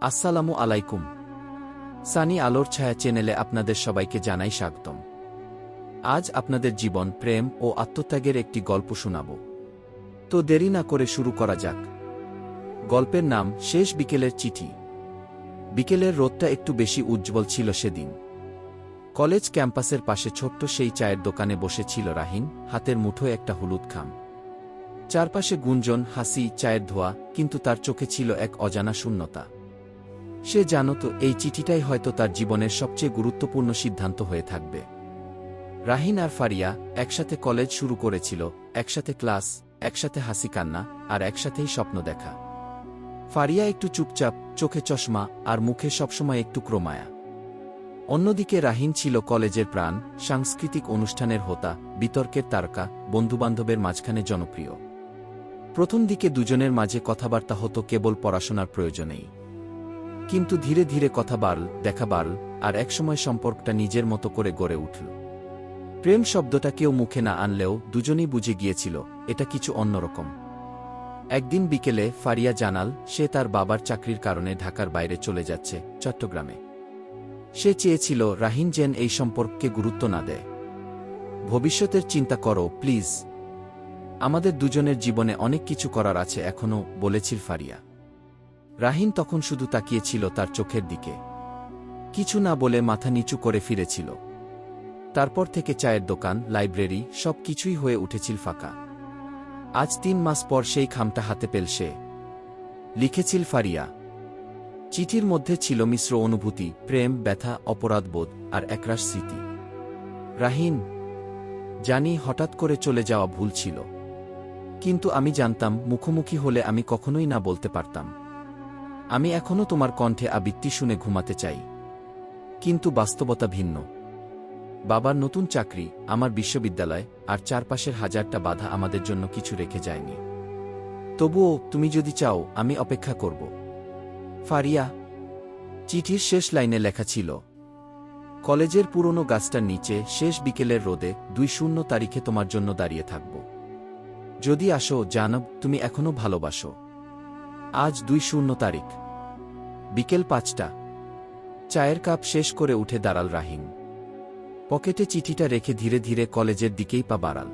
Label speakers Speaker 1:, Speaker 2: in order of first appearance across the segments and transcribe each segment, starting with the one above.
Speaker 1: আসসালামু আলাইকুম। সানি আলোর ছায়া চ্যানেলে আপনাদের সবাইকে জানাই স্বাগতম। আজ আপনাদের জীবন, প্রেম ও আত্মত্যাগের একটি গল্প শোনাব। তো দেরি না করে শুরু করা যাক। গল্পের নাম শেষ বিকেলের চিঠি। বিকেলের রোদটা একটু বেশি উজ্জ্বল ছিল সেদিন। কলেজ ক্যাম্পাসের পাশে ছোট্ট সেই চায়ের দোকানে বসেছিল রাহিন, হাতের মুঠোয় একটা হলুদ খাম। চারপাশে গুঞ্জন, হাসি, চায়ের ধোয়া, কিন্তু তার চোখে ছিল এক অজানা শূন্যতা। সে জানত এই চিঠিটাই হয়তো তার জীবনের সবচেয়ে গুরুত্বপূর্ণ সিদ্ধান্ত হয়ে থাকবে। রাহিন আর ফারিয়া একসাথে কলেজ শুরু করেছিল, একসাথে ক্লাস, একসাথে হাসি কান্না, আর একসাথেই স্বপ্ন দেখা। ফারিয়া একটু চুপচাপ, চোখে চশমা, আর মুখে সবসময় একটু ক্রমায়া। অন্যদিকে রাহিন ছিল কলেজের প্রাণ, সাংস্কৃতিক অনুষ্ঠানের হোতা, বিতর্কের তারকা, বন্ধুবান্ধবের মাঝখানে জনপ্রিয়। প্রথম দিকে দুজনের মাঝে কথাবার্তা হতো কেবল পড়াশোনার প্রয়োজনেই। কিন্তু ধীরে ধীরে কথা বাড়ল দেখা বাড়ল আর একসময় সম্পর্কটা নিজের মতো করে গড়ে উঠল। প্রেম শব্দটা কেউ মুখে না আনলেও দুজনেই বুঝে গিয়েছিল, এটা কিছু অন্যরকম। একদিন বিকেলে ফারিয়া জানাল, সে তার বাবার চাকরির কারণে ঢাকার বাইরে চলে যাচ্ছে, চট্টগ্রামে। সে চেয়েছিল রাহিন যেন এই সম্পর্ককে গুরুত্ব না দেয়। ভবিষ্যতের চিন্তা করো, প্লিজ। আমাদের দুজনের জীবনে অনেক কিছু করার আছে এখনও বলেছিল ফারিয়া। রাহিন তখন শুধু তাকিয়েছিল তার চোখের দিকে। কিছু না বলে মাথা নিচু করে ফিরেছিল। তারপর থেকে চায়ের দোকান, লাইব্রেরি সব কিছুই হয়ে উঠেছিল ফাঁকা। আজ তিন মাস পর সেই খামটা হাতে পেল সে। লিখেছিল ফারিয়া। চিঠির মধ্যে ছিল মিশ্র অনুভূতি, প্রেম, ব্যথা অপরাধবোধ আর একরাশ স্মৃতি। রাহিন জানি হঠাৎ করে চলে যাওয়া ভুল ছিল। কিন্তু আমি জানতাম, মুখোমুখি হলে আমি কখনোই না বলতে পারতাম। আমি এখনও তোমার কণ্ঠে আবৃত্তি শুনে ঘুমাতে চাই। কিন্তু বাস্তবতা ভিন্ন। বাবার নতুন চাকরি, আমার বিশ্ববিদ্যালয়, আর চারপাশের হাজারটা বাধা আমাদের জন্য কিছু রেখে যায়নি। তবুও, তুমি যদি চাও, আমি অপেক্ষা করব। ফারিয়া, চিঠির শেষ লাইনে লেখা ছিল, কলেজের পুরনো গাছটার নিচে, শেষ বিকেলের রোদে, দুই শূন্য তারিখে তোমার জন্য দাঁড়িয়ে থাকব। যদি আসো, জানব, তুমি এখনও ভালোবাসো। আজ দুই শূন্য তারিখ। বিকেল পাঁচটা। চায়ের কাপ শেষ করে উঠে দাঁড়াল রাহিম। পকেটে চিঠিটা রেখে ধীরে ধীরে কলেজের দিকেই পা বাড়াল।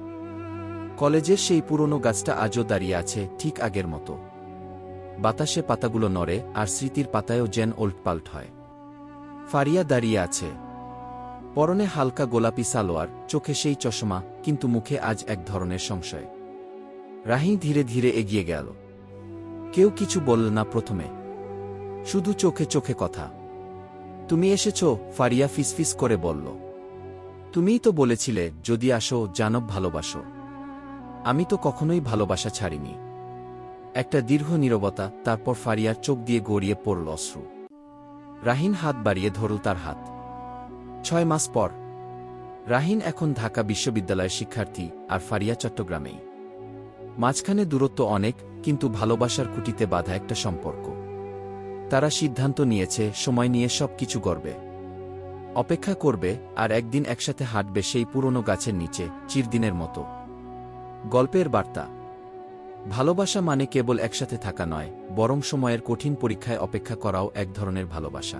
Speaker 1: কলেজের সেই পুরনো গাছটা আজও দাঁড়িয়ে আছে ঠিক আগের মতো। বাতাসে পাতাগুলো নড়ে আর স্মৃতির পাতায়ও যেন ওল্টপাল্ট হয়। ফারিয়া দাঁড়িয়ে আছে। পরনে হালকা গোলাপি সালোয়ার, চোখে সেই চশমা, কিন্তু মুখে আজ এক ধরনের সংশয়। রাহি ধীরে ধীরে এগিয়ে গেল। কেউ কিছু বলল না প্রথমে। শুধু চোখে চোখে কথা। তুমি এসেছ, ফারিয়া ফিসফিস করে বলল। তুমিই তো বলেছিলে, যদি আসো, জানব ভালোবাসো। আমি তো কখনোই ভালোবাসা ছাড়িনি। একটা দীর্ঘ নীরবতা, তারপর ফারিয়ার চোখ দিয়ে গড়িয়ে পড়ল অশ্রু। রাহিন হাত বাড়িয়ে ধরল তার হাত। ছয় মাস পর। রাহিন এখন ঢাকা বিশ্ববিদ্যালয়ের শিক্ষার্থী আর ফারিয়া চট্টগ্রামেই। মাঝখানে দূরত্ব অনেক, কিন্তু ভালোবাসার কুটিতে বাধা একটা সম্পর্ক। তারা সিদ্ধান্ত নিয়েছে, সময় নিয়ে সব কিছু গড়বে। অপেক্ষা করবে, আর একদিন একসাথে হাঁটবে সেই পুরনো গাছের নিচে, চিরদিনের মতো। গল্পের বার্তা। ভালোবাসা মানে কেবল একসাথে থাকা নয়, বরং সময়ের কঠিন পরীক্ষায় অপেক্ষা করাও এক ধরনের ভালোবাসা।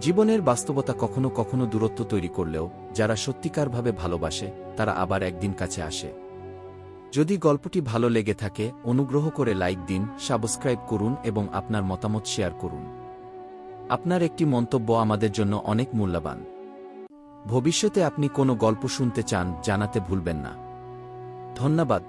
Speaker 1: জীবনের বাস্তবতা কখনো কখনো দূরত্ব তৈরি করলেও, যারা সত্যিকারভাবে ভালোবাসে, তারা আবার একদিন কাছে আসে। যদি গল্পটি ভালো লেগে থাকে, অনুগ্রহ করে লাইক দিন, সাবস্ক্রাইব করুন এবং আপনার মতামত শেয়ার করুন। আপনার একটি মন্তব্য আমাদের জন্য অনেক মূল্যবান। ভবিষ্যতে আপনি কোনো গল্প শুনতে চান, জানাতে ভুলবেন না। ধন্যবাদ।